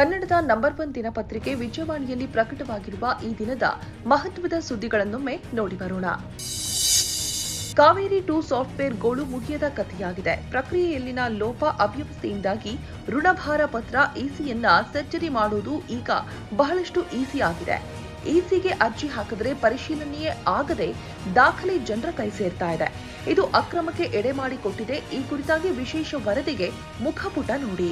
ಕನ್ನಡದ number one ದಿನಪತ್ರಿಕೆ ವಿಜಯವಾಣಿಯಲ್ಲಿ ಪ್ರಕಟವಾಗಿರುವ ಈ ದಿನದ ಮಹತ್ವದ ಸುದ್ದಿಗಳನ್ನೊಮ್ಮೆ ನೋಡಿ ಬರೋಣ. ಕಾವೇರಿ ಟು ಸಾಫ್ಟ್ವೇರ್ ಗೋಳು ಮುಗಿಯದ ಕಥೆಯಾಗಿದೆ. ಪ್ರಕ್ರಿಯೆಯಲ್ಲಿನ ಲೋಪ ಅವ್ಯವಸ್ಥೆಯಿಂದಾಗಿ ಋಣಭಾರ ಪತ್ರ ಇಸಿಯನ್ನ ಸರ್ಜರಿ ಮಾಡುವುದು ಈಗ ಬಹಳಷ್ಟು ಈಸಿ ಆಗಿದೆ. ಇಸಿಗೆ ಅರ್ಜಿ ಹಾಕಿದ್ರೆ ಪರಿಶೀಲನೆಯೇ ಆಗದೆ ದಾಖಲೆ ಜನರ ಕೈ ಸೇರ್ತಾ ಇದೆ. ಇದು ಅಕ್ರಮಕ್ಕೆ ಎಡೆ ಮಾಡಿಕೊಟ್ಟಿದೆ. ಈ ಕುರಿತಾಗಿ ವಿಶೇಷ ವರದಿಗೆ ಮುಖಪುಟ ನೋಡಿ.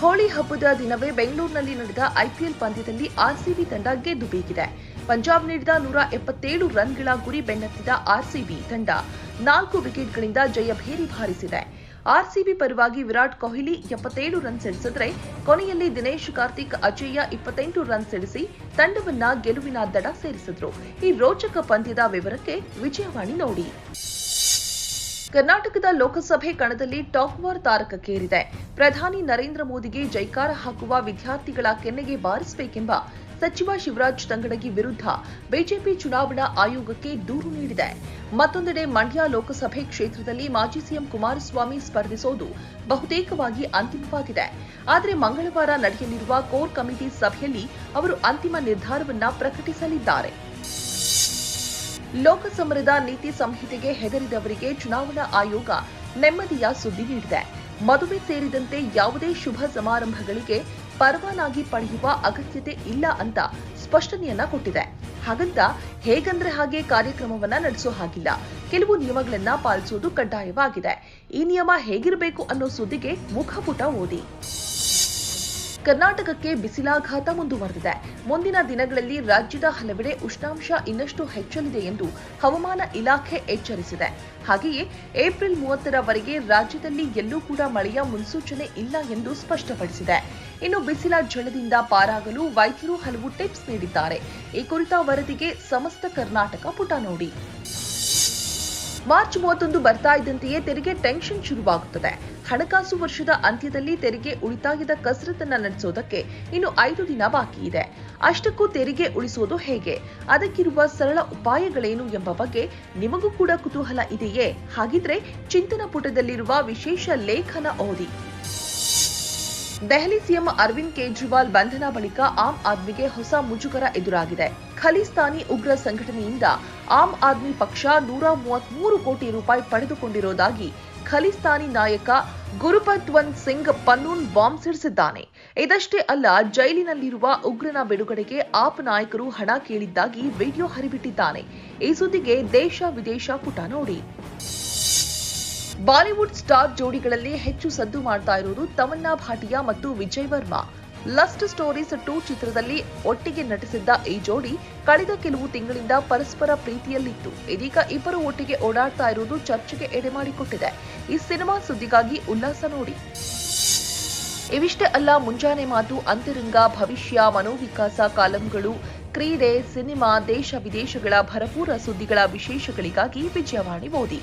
ಹೋಳಿ ಹಬ್ಬದ ದಿನವೇ ಬೆಂಗಳೂರಿನಲ್ಲಿ ನಡೆದ ಐಪಿಎಲ್ ಪಂದ್ಯದಲ್ಲಿ ಆರ್ಸಿಬಿ ತಂಡ ಗೆದ್ದು ಬೀಗಿದೆ. ಪಂಜಾಬ್ ನೀಡಿದ ನೂರ ಎಪ್ಪತ್ತೇಳು ರನ್ಗಳ ಗುರಿ ಬೆನ್ನತ್ತಿದ ಆರ್ಸಿಬಿ ತಂಡ ನಾಲ್ಕು ವಿಕೆಟ್ಗಳಿಂದ ಜಯಭೇರಿ ಬಾರಿಸಿದೆ. ಆರ್ಸಿಬಿ ಪರವಾಗಿ ವಿರಾಟ್ ಕೊಹ್ಲಿ ಎಪ್ಪತ್ತೇಳು ರನ್ ಸಿಡಿಸಿದ್ರೆ ಕೊನೆಯಲ್ಲಿ ದಿನೇಶ್ ಕಾರ್ತಿಕ್ ಅಜೇಯ ಇಪ್ಪತ್ತೆಂಟು ರನ್ ಸಿಡಿಸಿ ತಂಡವನ್ನ ಗೆಲುವಿನ ದಡ ಸೇರಿಸಿದ್ರು. ಈ ರೋಚಕ ಪಂದ್ಯದ ವಿವರಕ್ಕೆ ವಿಜಯವಾಣಿ ನೋಡಿ. ಕರ್ನಾಟಕದ ಲೋಕಸಭೆ ಕಣದಲ್ಲಿ ಟಾಪ್ ವಾರ್ ತಾರಕಕ್ಕೇರಿದೆ. ಪ್ರಧಾನಿ ನರೇಂದ್ರ ಮೋದಿಗೆ ಜೈಕಾರ ಹಾಕುವ ವಿದ್ಯಾರ್ಥಿಗಳ ಕೆನ್ನೆಗೆ ಬಾರಿಸಬೇಕೆಂಬ ಸಚಿವ ಶಿವರಾಜ್ ತಂಗಡಗಿ ವಿರುದ್ಧ ಬಿಜೆಪಿ ಚುನಾವಣಾ ಆಯೋಗಕ್ಕೆ ದೂರು ನೀಡಿದೆ. ಮತ್ತೊಂದೆಡೆ ಮಂಡ್ಯ ಲೋಕಸಭೆ ಕ್ಷೇತ್ರದಲ್ಲಿ ಮಾಜಿ ಸಿಎಂ ಕುಮಾರಸ್ವಾಮಿ ಸ್ಪರ್ಧಿಸೋದು ಬಹುತೇಕವಾಗಿ ಅಂತಿಮವಾಗಿದೆ. ಆದರೆ ಮಂಗಳವಾರ ನಡೆಯಲಿರುವ ಕೋರ್ ಕಮಿಟಿ ಸಭೆಯಲ್ಲಿ ಅವರು ಅಂತಿಮ ನಿರ್ಧಾರವನ್ನ ಪ್ರಕಟಿಸಲಿದ್ದಾರೆ. ಲೋಕಸಮರದ ನೀತಿ ಸಂಹಿತೆಗೆ ಹೆದರಿದವರಿಗೆ ಚುನಾವಣಾ ಆಯೋಗ ನೆಮ್ಮದಿಯ ಸುದ್ದಿ ನೀಡಿದೆ. ಮದುವೆ ಸೇರಿದಂತೆ ಯಾವುದೇ ಶುಭ ಸಮಾರಂಭಗಳಿಗೆ ಪರವಾನಗಿ ಪಡೆಯುವ ಅಗತ್ಯತೆ ಇಲ್ಲ ಅಂತ ಸ್ಪಷ್ಟನೆಯನ್ನ ಕೊಟ್ಟಿದೆ. ಹಾಗಂತ ಹೇಗಂದ್ರೆ ಹಾಗೆ ಕಾರ್ಯಕ್ರಮವನ್ನ ನಡೆಸೋ ಹಾಗಿಲ್ಲ. ಕೆಲವು ನಿಯಮಗಳನ್ನ ಪಾಲಿಸುವುದು ಕಡ್ಡಾಯವಾಗಿದೆ. ಈ ನಿಯಮ ಹೇಗಿರಬೇಕು ಅನ್ನೋ ಸುದ್ದಿಗೆ ಮುಖಪುಟ ಓದಿ. ಕರ್ನಾಟಕಕ್ಕೆ ಬಿಸಿಲಾಘಾತ ಮುಂದುವರೆದಿದೆ. ಮುಂದಿನ ದಿನಗಳಲ್ಲಿ ರಾಜ್ಯದ ಹಲವೆಡೆ ಉಷ್ಣಾಂಶ ಇನ್ನಷ್ಟು ಹೆಚ್ಚಲಿದೆ ಎಂದು ಹವಾಮಾನ ಇಲಾಖೆ ಎಚ್ಚರಿಸಿದೆ. ಹಾಗೆಯೇ ಏಪ್ರಿಲ್ ಮೂವತ್ತರವರೆಗೆ ರಾಜ್ಯದಲ್ಲಿ ಎಲ್ಲೂ ಕೂಡ ಮಳೆಯ ಮುನ್ಸೂಚನೆ ಇಲ್ಲ ಎಂದು ಸ್ಪಷ್ಟಪಡಿಸಿದೆ. ಇನ್ನು ಬಿಸಿಲ ಝಳದಿಂದ ಪಾರಾಗಲು ವೈದ್ಯರು ಹಲವು ಟಿಪ್ಸ್ ನೀಡಿದ್ದಾರೆ. ಈ ಕುರಿತ ವರದಿಗೆ ಸಮಸ್ತ ಕರ್ನಾಟಕ ಪುಟ ನೋಡಿ. ಮಾರ್ಚ್ ಮೂವತ್ತೊಂದು ಬರ್ತಾ ಇದ್ದಂತೆಯೇ ತೆರಿಗೆ ಟೆನ್ಷನ್ ಶುರುವಾಗುತ್ತದೆ. ಹಣಕಾಸು ವರ್ಷದ ಅಂತ್ಯದಲ್ಲಿ ತೆರಿಗೆ ಉಳಿತಾಯದ ಕಸರತ್ತನ್ನು ನಡೆಸೋದಕ್ಕೆ ಇನ್ನು ಐದು ದಿನ ಬಾಕಿ ಇದೆ. ಅಷ್ಟಕ್ಕೂ ತೆರಿಗೆ ಉಳಿಸೋದು ಹೇಗೆ? ಅದಕ್ಕಿರುವ ಸರಳ ಉಪಾಯಗಳೇನು ಎಂಬ ಬಗ್ಗೆ ನಿಮಗೂ ಕೂಡ ಕುತೂಹಲ ಇದೆಯೇ? ಹಾಗಿದ್ರೆ ಚಿಂತನ ಪುಟದಲ್ಲಿರುವ ವಿಶೇಷ ಲೇಖನ ಓದಿ. ದೆಹಲಿ ಸಿಎಂ ಅರವಿಂದ್ ಕೇಜ್ರಿವಾಲ್ ಬಂಧನ ಬಳಿಕ ಆಮ್ ಆದ್ಮಿಗೆ ಹೊಸ ಮುಜುಗರ ಎದುರಾಗಿದೆ. ಖಲಿಸ್ತಾನಿ ಉಗ್ರ ಸಂಘಟನೆಯಿಂದ ಆಮ್ ಆದ್ಮಿ ಪಕ್ಷ ನೂರ ಮೂವತ್ಮೂರು ಕೋಟಿ ರೂಪಾಯಿ ಪಡೆದುಕೊಂಡಿರುವುದಾಗಿ ಖಲಿಸ್ತಾನಿ ನಾಯಕ ಗುರುಪತ್ವಂತ್ ಸಿಂಗ್ ಪನ್ನೂನ್ ಬಾಂಬ್ ಸಿಡಿಸಿದ್ದಾನೆ. ಇದಷ್ಟೇ ಅಲ್ಲ, ಜೈಲಿನಲ್ಲಿರುವ ಉಗ್ರನ ಬಿಡುಗಡೆಗೆ ಆಪ್ ನಾಯಕರು ಹಣ ಕೇಳಿದ್ದಾಗಿ ವಿಡಿಯೋ ಹರಿಬಿಟ್ಟಿದ್ದಾನೆ. ಈ ಸುದ್ದಿಗೆ ದೇಶ ವಿದೇಶ ಪುಟ ನೋಡಿ. ಬಾಲಿವುಡ್ ಸ್ಟಾರ್ ಜೋಡಿಗಳಲ್ಲಿ ಹೆಚ್ಚು ಸದ್ದು ಮಾಡ್ತಾ ಇರೋದು ತಮನ್ನಾ ಭಾಟಿಯಾ ಮತ್ತು Vijay Varma. Lust stories two ಚಿತ್ರದಲ್ಲಿ ಒಟ್ಟಿಗೆ ನಟಿಸಿದ್ದ ಈ ಜೋಡಿ ಕಳೆದ ಕೆಲವು ತಿಂಗಳಿಂದ ಪರಸ್ಪರ ಪ್ರೀತಿಯಲ್ಲಿತ್ತು. ಇದೀಗ ಇಬ್ಬರು ಒಟ್ಟಿಗೆ ಓಡಾಡ್ತಾ ಇರುವುದು ಚರ್ಚೆಗೆ ಎಡೆಮಾಡಿಕೊಟ್ಟಿದೆ ಈ ಸಿನಿಮಾ ಸುದ್ದಿಗಾಗಿ ಉಲ್ಲಾಸ ನೋಡಿ. ಇವಿಷ್ಟೇ ಅಲ್ಲ, ಮುಂಜಾನೆ ಮಾತು, ಅಂತರಂಗ, ಭವಿಷ್ಯ, ಮನೋವಿಕಾಸ, ಕಾಲಂಗಳು, ಕ್ರೀಡೆ, ಸಿನಿಮಾ, ದೇಶ ವಿದೇಶಗಳ ಭರಪೂರ ಸುದ್ದಿಗಳ ವಿಶೇಷಗಳಿಗಾಗಿ ವಿಜಯವಾಣಿ ಓದಿ.